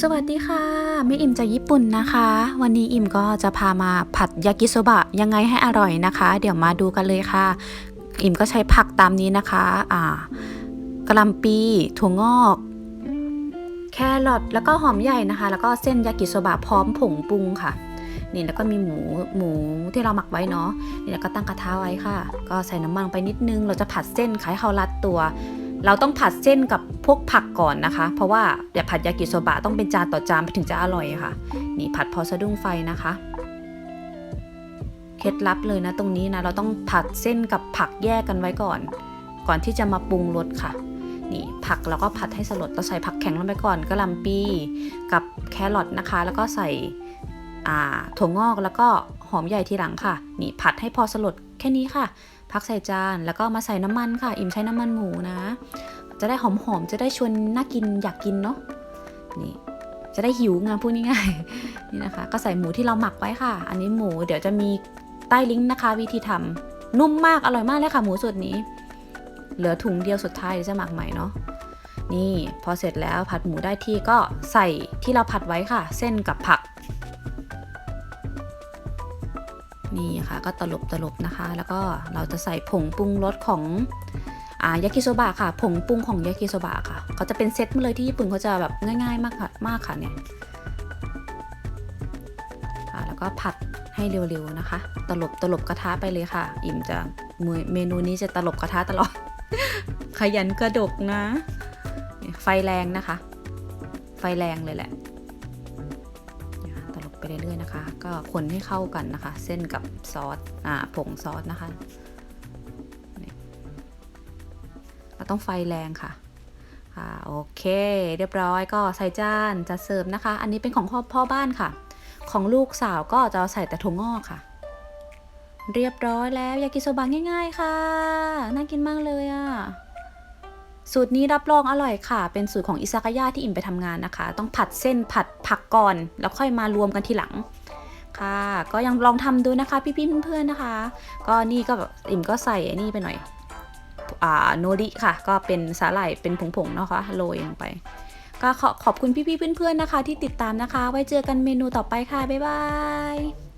สวัสดีค่ะแม่อิ่มจากญี่ปุ่นนะคะ วันนี้อิ่มก็จะพามาผัดยากิโซบะยังไงให้อร่อยนะคะ เดี๋ยวมาดูกันเลยค่ะ อิ่มก็ใช้ผักตามนี้นะคะอ่ากระลำปีถั่วงอก แครอทแล้วก็หอมใหญ่นะคะ แล้วก็เส้นยากิโซบะพร้อมผงปรุงค่ะนี่แล้วก็มีหมูหมูที่เราหมักไว้เนาะนี่แล้วก็ตั้งกระทะไว้ค่ะ ก็ใส่น้ำมันไปนิดนึงเราจะผัดเส้นขายเขารัดตัว เราต้องผัดเส้นกับพวกผักก่อนนะคะ เพราะว่าอย่าผัดยากิโซบะต้องเป็นจานต่อจานถึงจะอร่อยค่ะ นี่ผัดพอสะดุ้งไฟนะคะ เคล็ดลับเลยนะตรงนี้นะเราต้องผัดเส้นกับผักแยกกันไว้ก่อน ก่อนที่จะมาปรุงรสค่ะ นี่ผักเราก็ผัดให้สลดเราใส่ผักแข็งลงไปก่อนกระลำปีกับแครอทนะคะ แล้วก็ใส่ถั่วงอกแล้วก็หอมใหญ่ทีหลังค่ะ นี่ผัดให้พอสลดแค่นี้ค่ะ พักใส่จาน แล้วก็มาใส่น้ำมันค่ะ อิ่มใช้น้ำมันหมูนะ จะได้หอมๆ จะได้ชวนน่ากินอยากกินเนาะ นี่ จะได้หิวงานพูดง่ายๆ นี่นะคะ ก็ใส่หมูที่เราหมักไว้ค่ะ อันนี้หมูเดี๋ยวจะมีใต้ลิงก์นะคะ วิธีทำนุ่มมากอร่อยมากเลยค่ะหมูสูตรนี้ เหลือถุงเดียวสุดท้ายจะหมักใหม่เนาะนี่พอเสร็จแล้วผัดหมูได้ที่ก็ใส่ที่เราผัดไว้ค่ะ เส้นกับผัก นี่ค่ะก็ตลบตลบนะคะ แล้วก็เราจะใส่ผงปรุงรสของอ่ายากิโซบะค่ะ ผงปรุงของยากิโซบะค่ะเขาจะเป็นเซตมาเลยที่ญี่ปุ่นเขาจะแบบง่ายๆมากค่ะมากค่ะเนี่ยอ่าแล้วก็ผัดให้เร็วๆนะคะ ตลบตลบกระทะไปเลยค่ะ อิ่มจะเมนูนี้จะตลบกระทะตลอด ขยันกระดกนะ ไฟแรงนะคะ ไฟแรงเลยแหละ ไปเรื่อยๆนะคะ ก็คนให้เข้ากันนะคะ เส้นกับซอสอ่าผงซอสนะคะเราต้องไฟแรงค่ะค่ะโอเค เรียบร้อยก็ใส่จานจะเสิร์ฟนะคะ อันนี้เป็นของพ่อพ่อบ้านค่ะ ของลูกสาวก็จะใส่แต่ถั่วงอกค่ะ เรียบร้อยแล้วยากิโซบะง่าย ๆ ค่ะ น่ากินมากเลยอะ่ะ สูตรนี้รับรองอร่อยค่ะ เป็นสูตรของอิซากายะที่อิ่มไปทำงานนะคะ ต้องผัดเส้นผัดผักก่อน แล้วค่อยมารวมกันทีหลังค่ะ ก็ยังลองทำดูนะคะ พี่ๆเพื่อนๆนะคะ ก็นี่ก็อิ่มก็ใส่ไอ้นี่ไปหน่อยอ่าโนริค่ะ ก็เป็นสาหร่ายเป็นผงๆนะคะโรยลงไปก็ขอขอบคุณพี่ๆเพื่อนๆนะคะ ที่ติดตามนะคะ ไว้เจอกันเมนูต่อไปค่ะ บ๊ายบาย